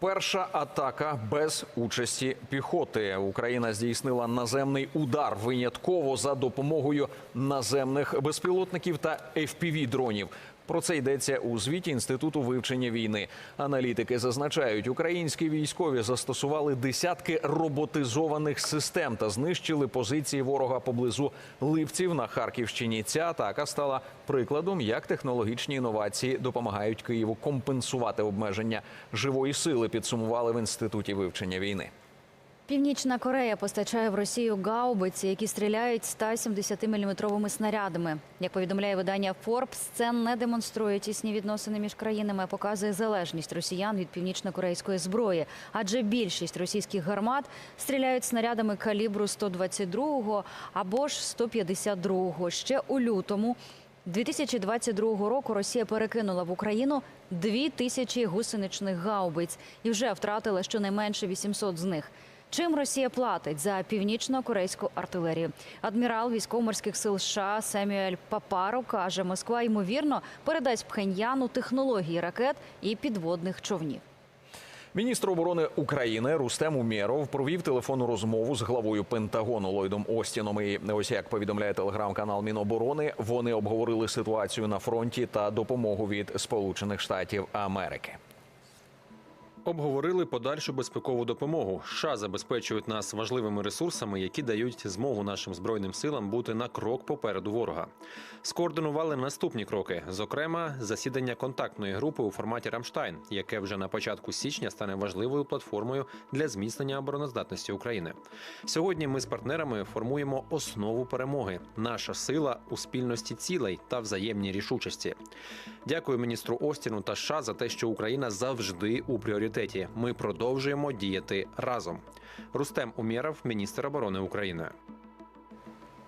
Перша атака без участі піхоти. Україна здійснила наземний удар винятково за допомогою наземних безпілотників та fpv дронів. Про це йдеться у звіті інституту вивчення війни. Аналітики зазначають, українські військові застосували десятки роботизованих систем та знищили позиції ворога поблизу Липців на Харківщині. Ця атака стала прикладом, як технологічні інновації допомагають Києву компенсувати обмеження живої сили. Підсумували в інституті вивчення війни. Північна Корея постачає в Росію гаубиці, які стріляють 170-мм снарядами. Як повідомляє видання Forbes, це не демонструє тісні відносини між країнами, а показує залежність росіян від північно-корейської зброї. Адже більшість російських гармат стріляють снарядами калібру 122 або ж 152. Ще у лютому 2022 року Росія перекинула в Україну дві тисячі гусеничних гаубиць і вже втратила щонайменше 800 з них. Чим Росія платить за північно-корейську артилерію? Адмірал військово-морських сил США Семюель Папаро каже, Москва ймовірно передасть Пхеньяну технології ракет і підводних човнів. Міністр оборони України Рустем Умєров провів телефонну розмову з главою Пентагону Ллойдом Остіном. І ось як повідомляє телеграм-канал Міноборони, вони обговорили ситуацію на фронті та допомогу від Сполучених Штатів Америки. Обговорили подальшу безпекову допомогу. США забезпечують нас важливими ресурсами, які дають змогу нашим збройним силам бути на крок попереду ворога. Скоординували наступні кроки, зокрема, засідання контактної групи у форматі Рамштайн, яке вже на початку січня стане важливою платформою для зміцнення обороноздатності України. Сьогодні ми з партнерами формуємо основу перемоги. Наша сила у спільності цілей та взаємній рішучості. Дякую міністру Остіну та США за те, що Україна завжди у пріоритеті. Ми продовжуємо діяти разом. Рустем Умєров, міністр оборони України.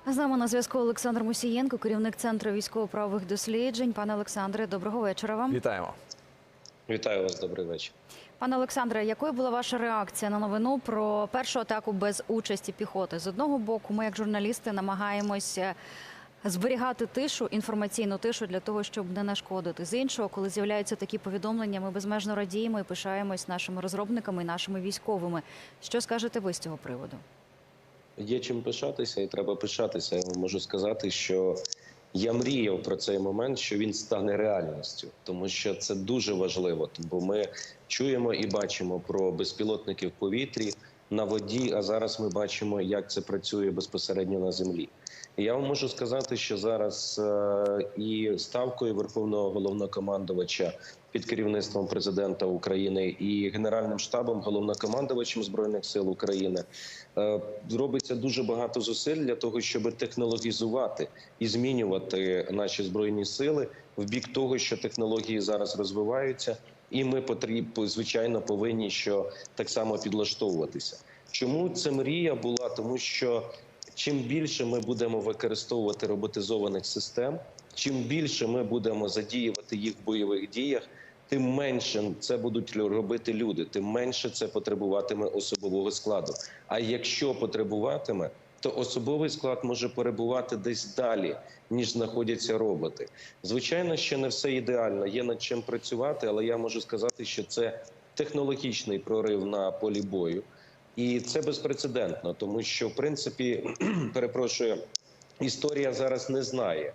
З нами на зв'язку Олександр Мусієнко, керівник центру військово-правових досліджень. Пане Олександре, доброго вечора вам. Вітаємо. Вітаю вас, добрий вечір. Пане Олександре, якою була ваша реакція на новину про першу атаку без участі піхоти? З одного боку, ми, як журналісти, намагаємося зберігати тишу, інформаційну тишу для того, щоб не нашкодити. З іншого, коли з'являються такі повідомлення, ми безмежно радіємо і пишаємось нашими розробниками і нашими військовими. Що скажете ви з цього приводу? Є чим пишатися, і треба пишатися. Я можу сказати, що я мріяв про цей момент, що він стане реальністю, тому що це дуже важливо. Бо ми чуємо і бачимо про безпілотники в повітрі на воді. А зараз ми бачимо, як це працює безпосередньо на землі. Я вам можу сказати, що зараз е, і ставкою верховного головнокомандувача під керівництвом президента України і генеральним штабом, головнокомандувачем збройних сил України е, робиться дуже багато зусиль для того, щоб технологізувати і змінювати наші збройні сили в бік того, що технології зараз розвиваються, і ми потріб, звичайно повинні що так само підлаштовуватися. Чому це мрія була? Тому що чим більше ми будемо використовувати роботизованих систем, чим більше ми будемо задіювати їх в бойових діях, тим менше це будуть робити люди, тим менше це потребуватиме особового складу. А якщо потребуватиме, то особовий склад може перебувати десь далі, ніж знаходяться роботи. Звичайно, ще не все ідеально. Є над чим працювати, але я можу сказати, що це технологічний прорив на полі бою. І це безпрецедентно, тому що в принципі, перепрошую, історія зараз не знає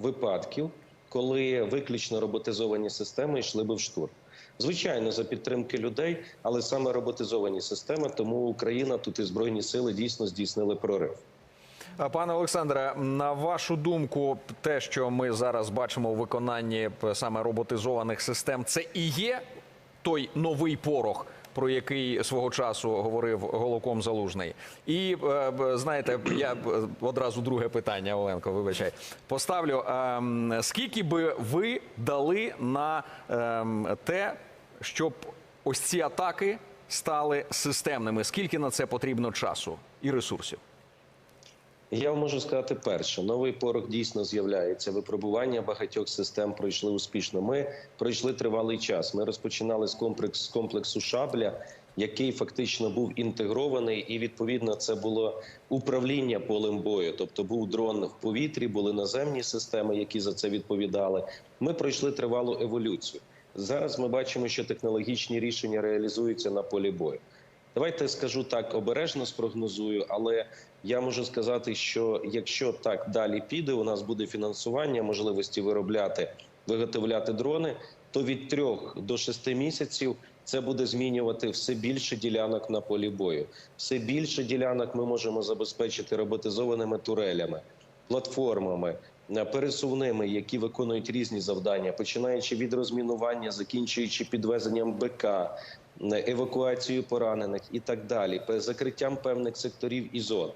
випадків, коли виключно роботизовані системи йшли би в штурм. Звичайно, за підтримки людей, але саме роботизовані системи. Тому Україна тут і збройні сили дійсно здійснили прорив. Пане Олександре, на вашу думку, те, що ми зараз бачимо у виконанні саме роботизованих систем, це і є той новий порох, про який свого часу говорив Голоком Залужний. І е, знаєте, я одразу друге питання, Оленко, вибачай, поставлю. Ем, Скільки би ви дали на ем, те, щоб ось ці атаки стали системними? Скільки на це потрібно часу і ресурсів? Я можу сказати перше, новий порох дійсно з'являється. Випробування багатьох систем пройшли успішно. Ми пройшли тривалий час. Ми розпочинали з комплекс комплексу шабля, який фактично був інтегрований, і відповідно це було управління полем бою. Тобто був дрон в повітрі, були наземні системи, які за це відповідали. Ми пройшли тривалу еволюцію. Зараз ми бачимо, що технологічні рішення реалізуються на полі бою. Давайте скажу так, обережно спрогнозую, але я можу сказати, що якщо так далі піде, у нас буде фінансування, можливості виробляти, виготовляти дрони, то від трьох до шести місяців це буде змінювати все більше ділянок на полі бою. Все більше ділянок ми можемо забезпечити роботизованими турелями, платформами, е, пересувними, які виконують різні завдання, починаючи від розмінування, закінчуючи підвезенням БК, евакуацією поранених і так далі, закриттям певних секторів і зон.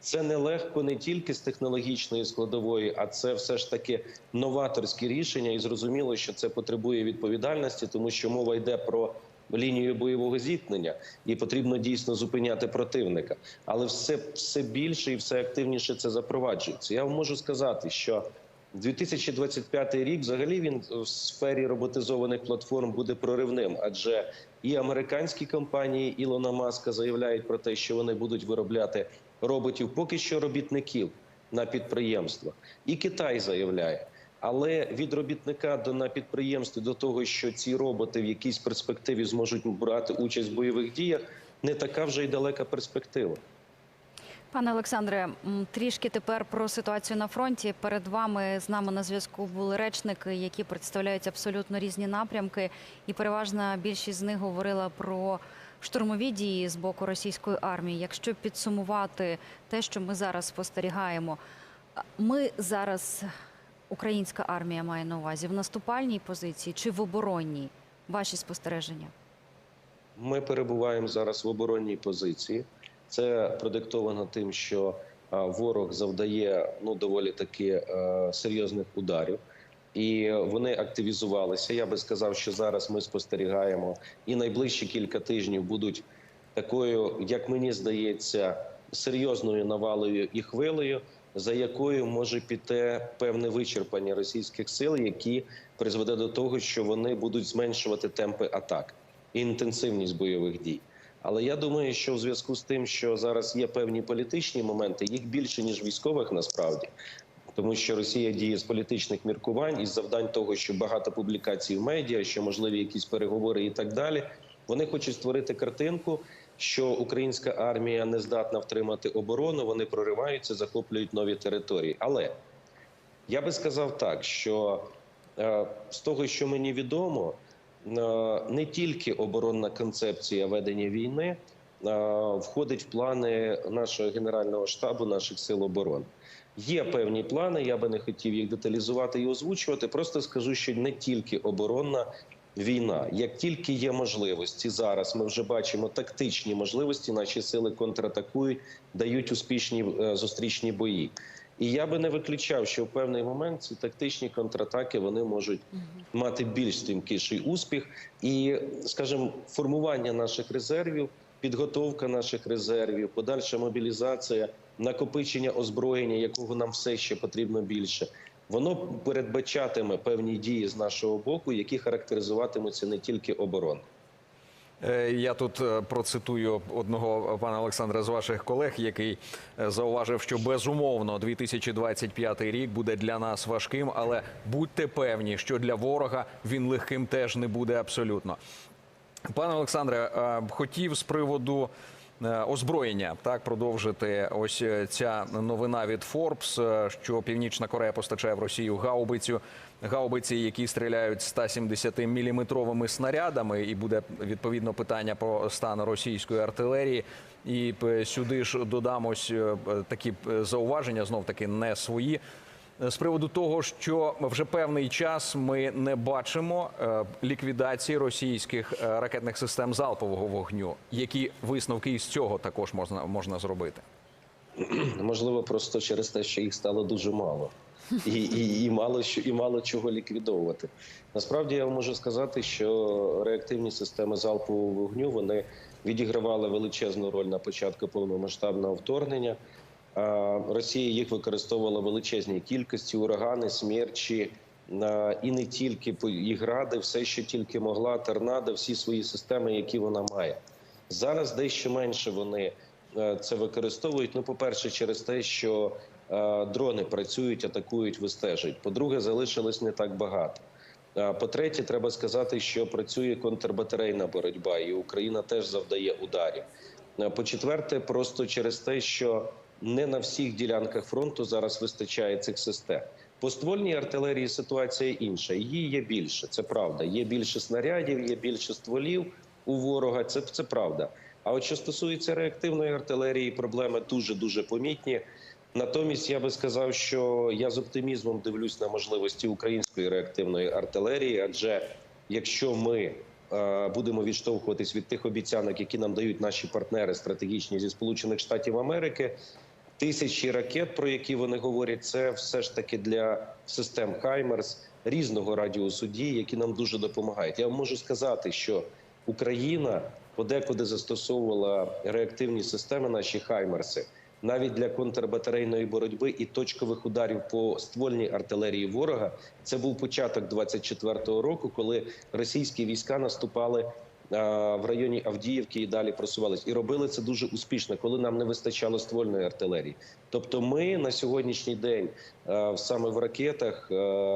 Це нелегко не тільки з технологічної складової, а це все ж таки новаторські рішення, і зрозуміло, що це потребує відповідальності, тому що мова йде про лінію бойового зіткнення, і потрібно дійсно зупиняти противника. Але все, все більше і все активніше це запроваджується. Я вам можу сказати, що 2025 рік взагалі він в сфері роботизованих платформ буде проривним, адже і американські компанії Ілона Маска заявляють про те, що вони будуть виробляти роботів, поки що робітників на підприємствах. І Китай заявляє. Але від робітника до на підприємстві до того, що ці роботи в якійсь перспективі зможуть брати участь в бойових діях, не така вже й далека перспектива. Пане Олександре, трішки тепер про ситуацію на фронті. Перед вами з нами на зв'язку були речники, які представляють абсолютно різні напрямки, і переважна більшість з них говорила про штурмові дії з боку російської армії. Якщо підсумувати те, що ми зараз спостерігаємо, ми зараз, українська армія має на увазі в наступальній позиції чи в оборонній? Ваші спостереження? Ми перебуваємо зараз в оборонній позиції. Це продиктовано тим, що ворог завдає ну доволі таки е, серйозних ударів, і вони активізувалися. Я би сказав, що зараз ми спостерігаємо, і найближчі кілька тижнів будуть такою, як мені здається, серйозною навалою і хвилею, за якою може піти певне вичерпання російських сил, які призведе до того, що вони будуть зменшувати темпи атак і інтенсивність бойових дій. Але я думаю, що в зв'язку з тим, що зараз є певні політичні моменти, їх більше ніж військових насправді. Тому що Росія діє з політичних міркувань із завдань того, що багато публікацій в медіа, що можливі якісь переговори і так далі. Вони хочуть створити картинку, що українська армія не здатна втримати оборону. Вони прориваються, захоплюють нові території. Але я би сказав так, що е, з того, що мені відомо, не тільки оборонна концепція ведення війни е, входить в плани нашого генерального штабу, наших сил оборони. Є певні плани, я би не хотів їх деталізувати і озвучувати. Просто скажу, що не тільки оборонна війна, як тільки є можливості зараз, ми вже бачимо тактичні можливості. Наші сили контратакують, дають успішні е, зустрічні бої. І я би не виключав, що в певний момент ці тактичні контратаки вони можуть мати більш стрімкіший успіх, і, скажімо, формування наших резервів, підготовка наших резервів, подальша мобілізація, накопичення озброєння, якого нам все ще потрібно більше. Воно передбачатиме певні дії з нашого боку, які характеризуватимуться не тільки обороною. Е, Я тут е, процитую одного пана Олександра з ваших колег, який е, зауважив, що безумовно 2025 рік буде для нас важким, але будьте певні, що для ворога він легким теж не буде абсолютно. Пане Олександре, хотів з приводу озброєння так продовжити. Ось е, ця новина від Forbes, е, що Північна Корея постачає в Росію гаубицю. Гаубиці, які стріляють 170-мм снарядами, і буде відповідно питання про стан російської артилерії. І сюди ж додам ось е, такі е, зауваження, знов таки не свої. Е, З приводу того, що вже певний час ми не бачимо е, ліквідації російських е, ракетних систем залпового вогню. Які висновки із цього також можна можна зробити? Можливо, просто через те, що їх стало дуже мало. І, і, і мало що і мало чого ліквідовувати. Насправді я вам можу сказати, що реактивні системи залпового вогню вони відігравали величезну роль на початку повномасштабного вторгнення. А Росія їх використовувала в величезній кількості урагани, смерчі і не тільки по- і гради, все, що тільки могла, торнадо, всі свої системи, які вона має. Зараз дещо менше вони е, це використовують. Ну, по-перше, через те, що е, дрони працюють, атакують, вистежують. По-друге, залишилось не так багато. По-третє, треба сказати, що працює контрбатарейна боротьба, і Україна теж завдає ударів. По-четверте, просто через те, що не на всіх ділянках фронту зараз вистачає цих систем. По ствольній артилерії ситуація інша. Її є більше, це правда. Є більше снарядів, є більше стволів у ворога. Це, це правда. А от що стосується реактивної артилерії, проблеми дуже дуже помітні. Натомість я би сказав, що я з оптимізмом дивлюсь на можливості української реактивної артилерії, адже якщо ми е, будемо відштовхуватись від тих обіцянок, які нам дають наші партнери стратегічні зі Сполучених Штатів Америки, тисячі ракет, про які вони говорять, це все ж таки для систем Хаймерс різного радіусу дій, які нам дуже допомагають. Я можу сказати, що Україна подекуди застосовувала реактивні системи, наші Хаймерси, навіть для контрбатарейної боротьби і точкових ударів по ствольній артилерії ворога. Це був початок 24-го року, коли російські війська наступали в районі Авдіївки і далі просувались. І робили це дуже успішно, коли нам не вистачало ствольної артилерії. Тобто, ми на сьогоднішній день саме в ракетах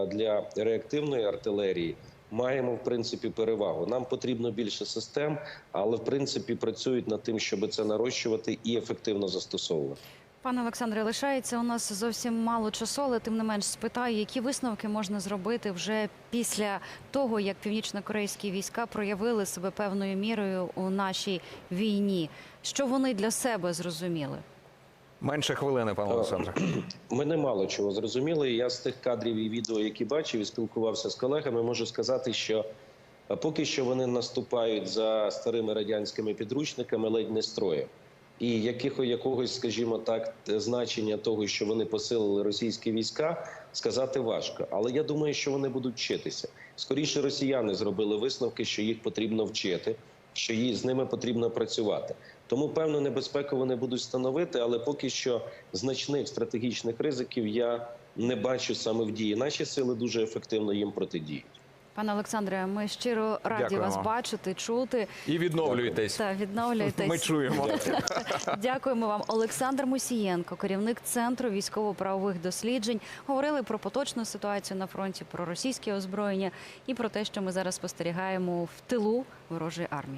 для реактивної артилерії. Маємо в принципі перевагу. Нам потрібно більше систем, але в принципі працюють над тим, щоб це нарощувати і ефективно застосовувати. Пане Олександре, лишається у нас зовсім мало часу, але тим не менш спитаю, які висновки можна зробити вже після того, як північно-корейські війська проявили себе певною мірою у нашій війні. Що вони для себе зрозуміли? Менше хвилини, пане Олександре. Мене мало чого зрозуміли. Я з тих кадрів і відео, які бачив і спілкувався з колегами, можу сказати, що е, поки що вони наступають за старими радянськими підручниками ледь не строєм. І якихо якогось, скажімо так, значення того, що вони посилили російські війська, сказати важко. Але я думаю, що вони будуть вчитися. Скоріше росіяни зробили висновки, що їх потрібно вчити, що їй з ними потрібно працювати. Тому певну небезпеку вони будуть становити, але поки що значних стратегічних ризиків я не бачу саме в дії. Наші сили дуже ефективно їм протидіють. Пане Олександре, ми щиро раді Дякуємо. вас бачити, чути І відновлюйтесь. та відновлюйтесь. Ми чуємо. Дякуємо вам, Олександр Мусієнко, керівник центру військово-правових досліджень. Говорили про поточну ситуацію на фронті, про російське озброєння і про те, що ми зараз спостерігаємо в тилу ворожої армії.